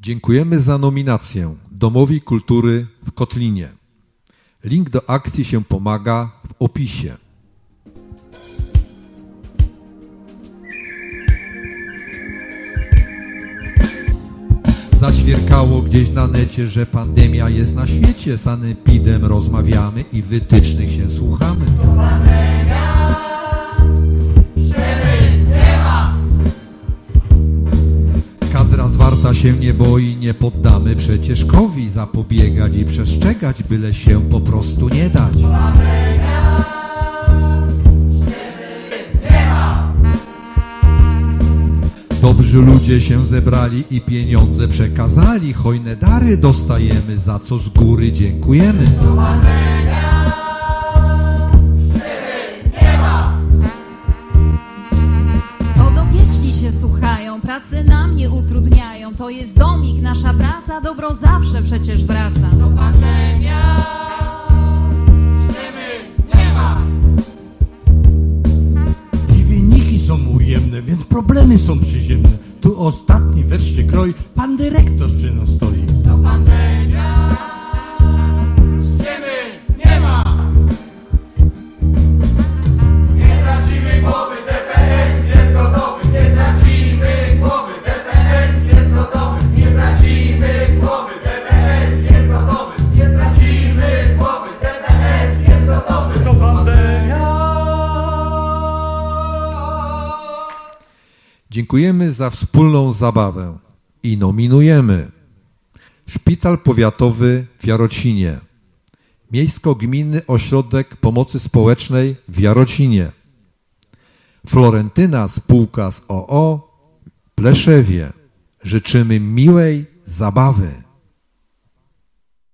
Dziękujemy za nominację Domowi Kultury w Kotlinie. Link do akcji się pomaga w opisie. Zaświerkało gdzieś na necie, że pandemia jest na świecie. Z Anepidem rozmawiamy i wytycznych się słuchamy. Się nie boi, nie poddamy przecież kowi zapobiegać i przestrzegać, byle się po prostu nie dać. Dobrzy ludzie się zebrali i pieniądze przekazali, hojne dary dostajemy, za co z góry dziękujemy. Słuchają, pracy nam nie utrudniają. To jest domik, nasza praca, dobro zawsze przecież wraca. I wyniki są ujemne, więc problemy są przyziemne. Tu ostatni wreszcie kroi, pan dyrektor przy nas stoi. Dziękujemy za wspólną zabawę i nominujemy Szpital Powiatowy w Jarocinie, Miejsko-Gminny Ośrodek Pomocy Społecznej w Jarocinie, Florentyna Spółka z OO Pleszewie. Życzymy miłej zabawy.